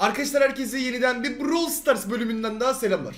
Arkadaşlar herkese yeniden bir Brawl Stars bölümünden daha selamlar.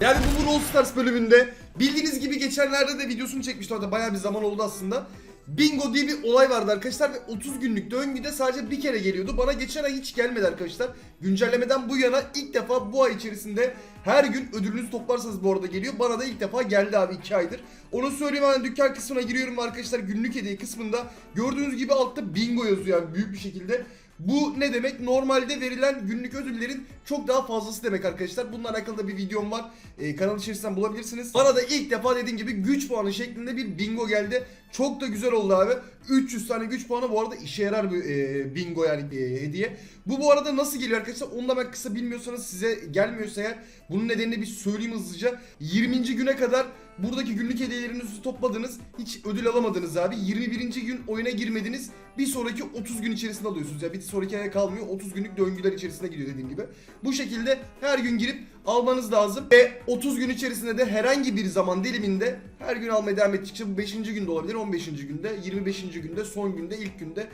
Yani bu Brawl Stars bölümünde bildiğiniz gibi geçenlerde de videosunu çekmiştim orada bayağı bir zaman oldu aslında. Bingo diye bir olay vardı arkadaşlar ve 30 günlük döngüde sadece bir kere geliyordu. Bana geçen ay hiç gelmedi arkadaşlar. Güncellemeden bu yana ilk defa bu ay içerisinde her gün ödülünüzü toplarsanız bu arada geliyor. Bana da ilk defa geldi abi 2 aydır. Onu söyleyeyim hemen dükkan kısmına giriyorum arkadaşlar. Günlük hediye kısmında gördüğünüz gibi altta bingo yazıyor yani büyük bir şekilde. Bu ne demek? Normalde verilen günlük ödüllerin çok daha fazlası demek arkadaşlar. Bununla alakalı bir videom var. Ee, kanal içerisinden bulabilirsiniz. Bana da ilk defa dediğim gibi güç puanı şeklinde bir bingo geldi. Çok da güzel oldu abi. 300 tane güç puanı bu arada işe yarar bir e, bingo yani e, hediye. Bu bu arada nasıl geliyor arkadaşlar? Onu da ben kısa bilmiyorsanız size gelmiyorsa eğer bunun nedenini bir söyleyeyim hızlıca. 20. güne kadar buradaki günlük hediyelerinizi topladınız. Hiç ödül alamadınız abi. 21. gün oyuna girmediniz. Bir sonraki 30 gün içerisinde alıyorsunuz. Ya bir sonraki aya kalmıyor. 30 günlük döngüler içerisinde gidiyor dediğim gibi. Bu şekilde her gün girip almanız lazım. Ve 30 gün içerisinde de herhangi bir zaman diliminde her gün almaya devam ettikçe bu 5. günde olabilir, 15. günde, 25. günde, son günde, ilk günde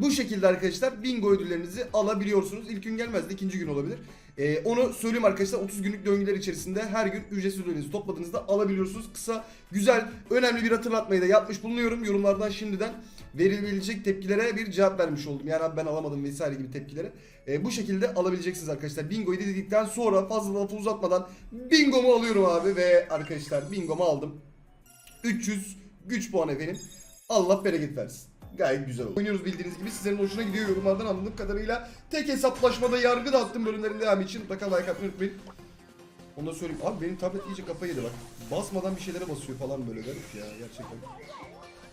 bu şekilde arkadaşlar bingo ödüllerinizi alabiliyorsunuz. İlk gün gelmez de ikinci gün olabilir. Ee, onu söyleyeyim arkadaşlar 30 günlük döngüler içerisinde her gün ücretsiz ödülünüzü topladığınızda alabiliyorsunuz. Kısa, güzel, önemli bir hatırlatmayı da yapmış bulunuyorum. Yorumlardan şimdiden verilebilecek tepkilere bir cevap vermiş oldum. Yani ben alamadım vesaire gibi tepkilere. Ee, bu şekilde alabileceksiniz arkadaşlar. Bingo'yu dedikten sonra fazla lafı uzatmadan bingomu alıyorum abi ve arkadaşlar bingomu aldım. 300 güç puanı efendim. Allah bereket versin. Gayet güzel oldu. Oynuyoruz bildiğiniz gibi. Sizlerin hoşuna gidiyor yorumlardan anladığım kadarıyla. Tek hesaplaşmada yargı dağıttım bölümlerin devamı için. Mutlaka like atmayı unutmayın. Onu da söyleyeyim. Abi benim tablet iyice kafayı yedi bak. Basmadan bir şeylere basıyor falan böyle garip ya gerçekten.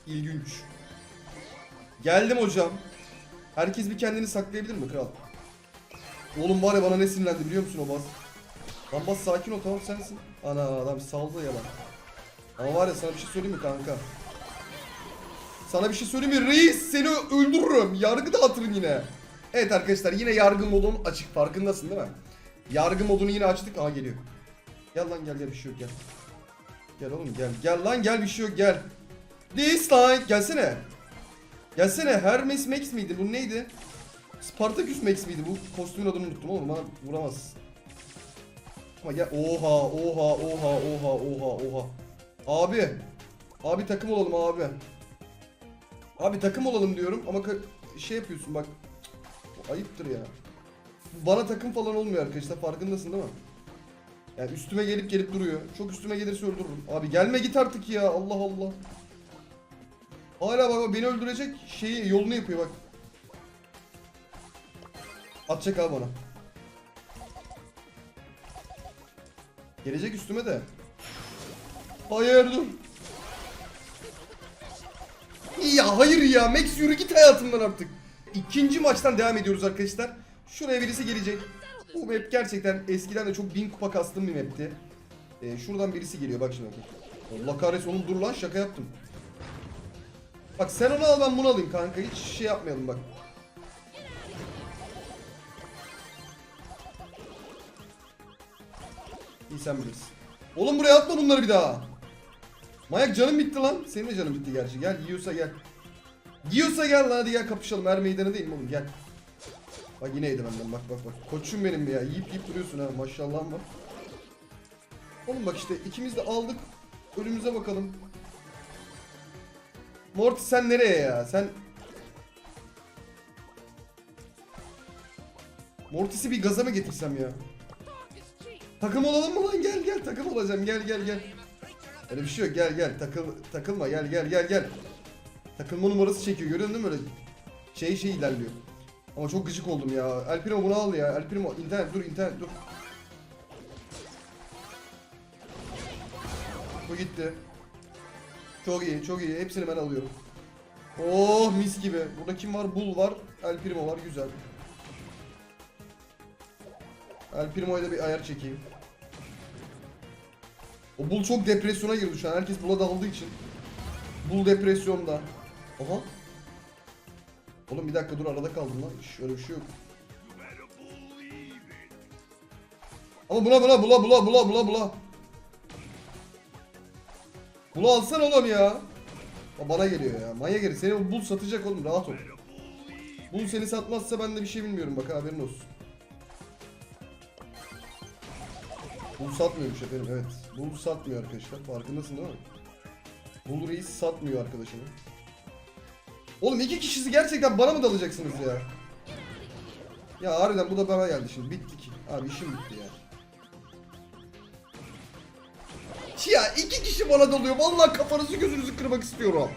İlginç. Geldim hocam. Herkes bir kendini saklayabilir mi kral? Oğlum var ya bana ne sinirlendi biliyor musun o bas? Lan bas sakin ol tamam sensin. Ana adam saldı ya lan. Ama var ya sana bir şey söyleyeyim mi kanka? Sana bir şey söyleyeyim mi reis seni öldürürüm. Yargı dağıtırım yine. Evet arkadaşlar yine yargı modun açık farkındasın değil mi? Yargı modunu yine açtık. Aha geliyor. Gel lan gel gel bir şey yok gel. Gel oğlum gel. Gel lan gel bir şey yok gel. Dislike gelsene. Gelsene Hermes Max miydi bu neydi? Spartacus Max miydi bu? Kostümün adını unuttum oğlum bana vuramaz. Ama gel oha oha oha oha oha oha. Abi. Abi takım olalım abi. Abi takım olalım diyorum ama şey yapıyorsun bak. Ayıptır ya. Bana takım falan olmuyor arkadaşlar farkındasın değil mi? Yani üstüme gelip gelip duruyor. Çok üstüme gelirse öldürürüm. Abi gelme git artık ya Allah Allah. Hala bak beni öldürecek şeyi yolunu yapıyor bak. Atacak abi bana. Gelecek üstüme de. Hayır dur. Ya hayır ya Max yürü git hayatımdan artık. İkinci maçtan devam ediyoruz arkadaşlar. Şuraya birisi gelecek. Bu map gerçekten eskiden de çok bin kupa kastım bir mapti. Ee, şuradan birisi geliyor bak şimdi. Allah kahretsin oğlum dur lan şaka yaptım. Bak sen onu al ben bunu alayım kanka hiç şey yapmayalım bak. İyi sen bilirsin. Oğlum buraya atma bunları bir daha. Mayak canım bitti lan. Senin de canın bitti gerçi. Gel yiyorsa gel. Yiyorsa gel lan hadi gel kapışalım. Her meydanı değil mi oğlum gel. Bak yine yedi benden bak bak bak. Koçum benim be ya. Yiyip yiyip duruyorsun ha maşallah var. Oğlum bak işte ikimiz de aldık. Önümüze bakalım. Morty sen nereye ya? Sen... Mortis'i bir gaza mı getirsem ya? Takım olalım mı lan? Gel gel takım olacağım. Gel gel gel. Öyle bir şey yok. Gel gel. Takıl takılma. Gel gel gel gel. Takılma numarası çekiyor. Görüyorsun değil mi böyle? Şey şey ilerliyor. Ama çok gıcık oldum ya. El Primo bunu al ya. El Primo internet dur internet dur. Bu gitti. Çok iyi, çok iyi. Hepsini ben alıyorum. Oh mis gibi. Burada kim var? Bull var. El Primo var. Güzel. El Primo'ya da bir ayar çekeyim. O Bull çok depresyona girdi şu an. Herkes Bull'a daldığı için. Bull depresyonda. Aha. Oğlum bir dakika dur arada kaldım lan. Şöyle bir şey yok. Ama buna buna bula bula bula bula bula. Bula alsana oğlum ya. O bana geliyor ya. Manyak herif. Seni bul satacak oğlum. Rahat ol. Bul seni satmazsa ben de bir şey bilmiyorum bak haberin olsun. Bul satmıyormuş efendim evet. Bul satmıyor arkadaşlar farkındasın değil mi? Bul reis satmıyor arkadaşını. Oğlum iki kişisi gerçekten bana mı dalacaksınız ya? Ya harbiden bu da bana geldi şimdi bittik. Abi işim bitti ya. Ya iki kişi bana dalıyor. Vallahi kafanızı gözünüzü kırmak istiyorum.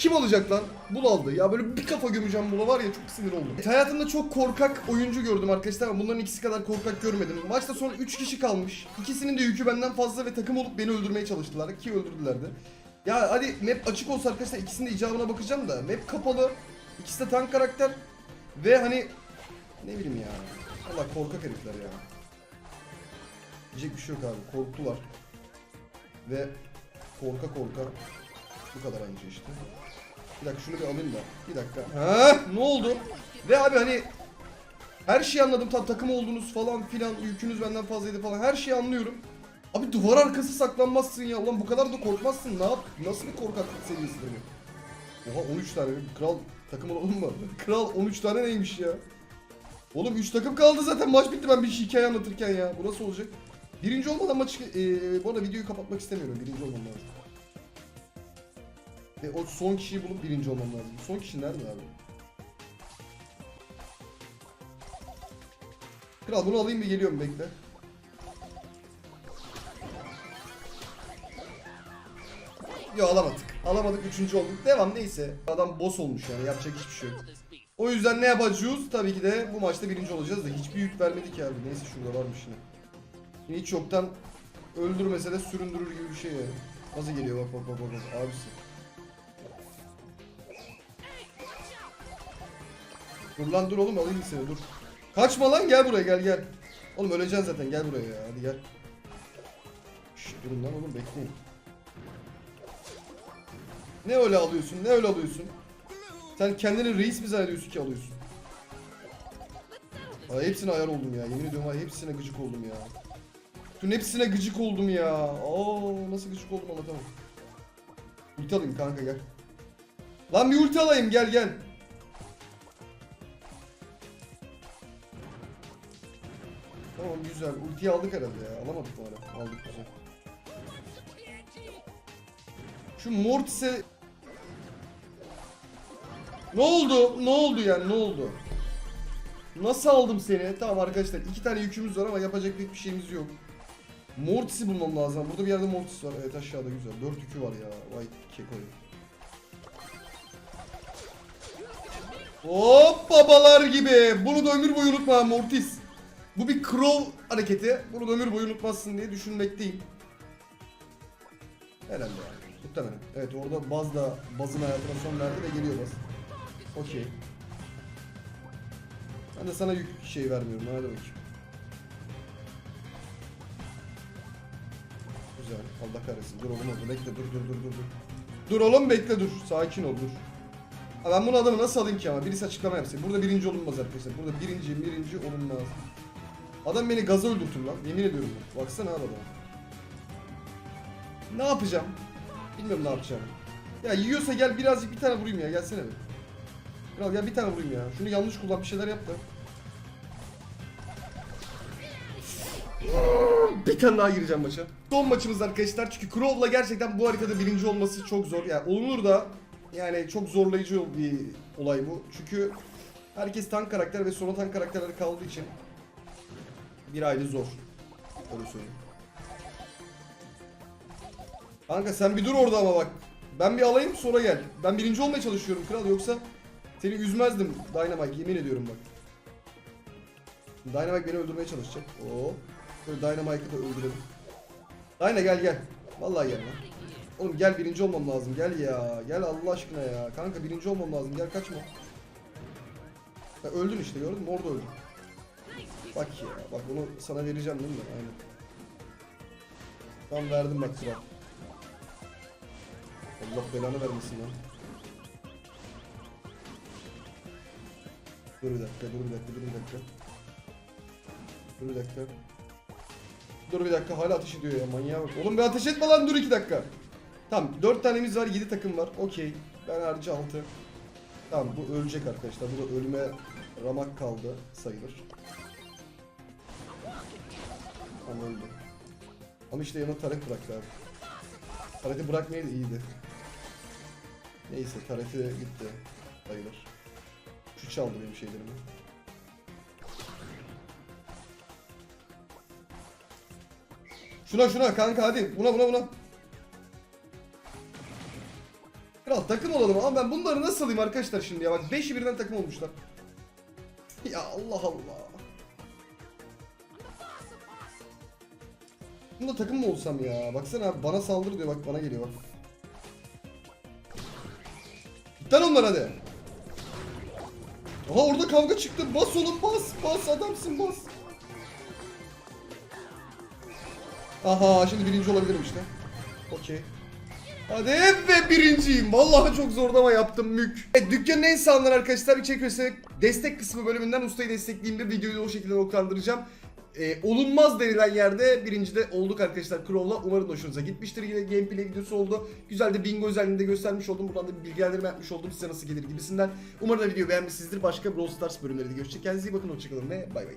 Kim olacak lan? Bul aldı. Ya böyle bir kafa gömeceğim bula var ya çok sinir oldum. Hayatımda çok korkak oyuncu gördüm arkadaşlar ama bunların ikisi kadar korkak görmedim. Maçta son 3 kişi kalmış. İkisinin de yükü benden fazla ve takım olup beni öldürmeye çalıştılar ki öldürdüler de. Ya hadi map açık olsa arkadaşlar ikisinin de icabına bakacağım da map kapalı. İkisi de tank karakter ve hani ne bileyim ya. Allah korkak herifler ya. Diyecek bir şey yok abi. Korktular. Ve korka korka bu kadar anca işte. Bir dakika şunu bir alayım da. Bir dakika. Ha, ne oldu? Ve abi hani her şeyi anladım. Tam takım olduğunuz falan filan. Yükünüz benden fazlaydı falan. Her şeyi anlıyorum. Abi duvar arkası saklanmazsın ya. Ulan bu kadar da korkmazsın. Ne yap? Nasıl bir korkaklık seviyesidir bu? Oha 13 tane. Kral takım olalım mı? Kral 13 tane neymiş ya? Oğlum 3 takım kaldı zaten. Maç bitti ben bir hikaye anlatırken ya. Bu nasıl olacak? Birinci olmadan maçı... Ee, bu arada videoyu kapatmak istemiyorum. Birinci olmam lazım. Ve o son kişiyi bulup birinci olmam lazım. Son kişi nerede abi? Kral bunu alayım bir geliyorum bekle. Yo alamadık. Alamadık üçüncü olduk. Devam neyse. Adam boss olmuş yani yapacak hiçbir şey yok. O yüzden ne yapacağız? Tabii ki de bu maçta birinci olacağız da hiçbir yük vermedik abi. Neyse şurada varmış yine. Yine hiç yoktan öldürmese de süründürür gibi bir şey yani. Nasıl geliyor bak bak bak bak, abisi. Dur lan dur oğlum alayım seni dur. Kaçma lan gel buraya gel gel. Oğlum öleceksin zaten gel buraya ya hadi gel. Şşt durun lan oğlum bekleyin. Ne öyle alıyorsun ne öyle alıyorsun? Sen kendini reis mi zannediyorsun ki alıyorsun? Ay hepsine ayar oldum ya yemin ediyorum hepsine gıcık oldum ya. Bütün hepsine gıcık oldum ya. Aa nasıl gıcık oldum anlatamam. Ulti alayım kanka gel. Lan bir ulti alayım gel gel. Tamam güzel. Ultiyi aldık herhalde ya. Alamadık mı hala? Aldık güzel. Şu Mortis'e... Ne oldu? Ne oldu yani? Ne oldu? Nasıl aldım seni? Tamam arkadaşlar iki tane yükümüz var ama yapacak pek bir şeyimiz yok. Mortis'i bulmam lazım. Burada bir yerde Mortis var. Evet aşağıda güzel. Dört yükü var ya. Vay kekoyu. Hop babalar gibi. Bunu da ömür boyu unutma Mortis. Bu bir crow hareketi. Bunu ömür boyu unutmazsın diye düşünmekteyim. Herhalde yani. Muhtemelen. Evet orada Baz da Baz'ın hayatına son verdi ve geliyor Baz. Okey. Ben de sana yük şey vermiyorum. Hadi bakayım. Güzel. Allah kahretsin. Dur oğlum orada. Bekle. Dur dur dur dur. dur. Oğlum bekle dur. Sakin ol dur. Ben bunu adamı nasıl alayım ki ama? Birisi açıklama yapsın. Burada birinci olunmaz arkadaşlar. Burada birinci, birinci olunmaz. Adam beni gaza öldürtür lan. Yemin ediyorum. bak. Baksana abi adama. Ne yapacağım? Bilmiyorum ne yapacağım. Ya yiyorsa gel birazcık bir tane vurayım ya. Gelsene bir. Kral gel bir tane vurayım ya. Şunu yanlış kullan bir şeyler yap da. Bir tane daha gireceğim maça. Son maçımız arkadaşlar çünkü Crow'la gerçekten bu haritada birinci olması çok zor. Yani olunur da yani çok zorlayıcı bir olay bu. Çünkü herkes tank karakter ve solo tank karakterleri kaldığı için bir aile zor. Öyle söyleyeyim. Kanka sen bir dur orada ama bak. Ben bir alayım sonra gel. Ben birinci olmaya çalışıyorum kral yoksa seni üzmezdim Dynamite yemin ediyorum bak. Dynamite beni öldürmeye çalışacak. Oo. Böyle Dynamite'ı da öldürelim. Dyna gel gel. Vallahi gel lan. Oğlum gel birinci olmam lazım. Gel ya. Gel Allah aşkına ya. Kanka birinci olmam lazım. Gel kaçma. Ya öldün işte gördün mü? Orada öldün. Bak ya. Bak bunu sana vereceğim değil mi? Aynen. Tam verdim bak kral. Allah belanı vermesin lan. Dur bir dakika, dur bir dakika, dur bir dakika. Dur bir dakika. Dur bir dakika hala ateş ediyor ya manyağa bak. Oğlum bir ateş etme lan dur iki dakika. Tamam 4 tanemiz var 7 takım var. Okey. Ben harici 6. Tamam bu ölecek arkadaşlar. Bu da ölüme Ramak kaldı sayılır. Ama öldü. Ama işte yanına taret bıraktı abi. Tareti bırakmayaydı iyiydi. Neyse tareti gitti. Sayılır. Şu çaldı benim şeylerimi. Şuna şuna kanka hadi. Buna buna buna. Kral takım olalım ama ben bunları nasıl alayım arkadaşlar şimdi ya bak 5'i birden takım olmuşlar. Ya Allah Allah. Bunda takım mı olsam ya? Baksana abi bana saldır diyor bak bana geliyor bak. Lan onlar hadi. Aha orada kavga çıktı. Bas oğlum bas. Bas adamsın bas. Aha şimdi birinci olabilirim işte. Okey. Hadi ve birinciyim. Vallahi çok zorlama yaptım mük. Evet, dükkanın en sağlanan arkadaşlar içerik üretmek destek kısmı bölümünden ustayı destekleyeyim videoyu o şekilde noktalandıracağım. Ee, olunmaz denilen yerde birinci de olduk arkadaşlar Crow'la. Umarım hoşunuza gitmiştir. Yine gameplay videosu oldu. Güzel de bingo özelliğinde göstermiş oldum. Buradan da bir bilgilendirme yapmış oldum size nasıl gelir gibisinden. Umarım da videoyu beğenmişsinizdir. Başka Brawl Stars bölümleri de görüşecek. Kendinize iyi bakın. Hoşçakalın ve bay bay.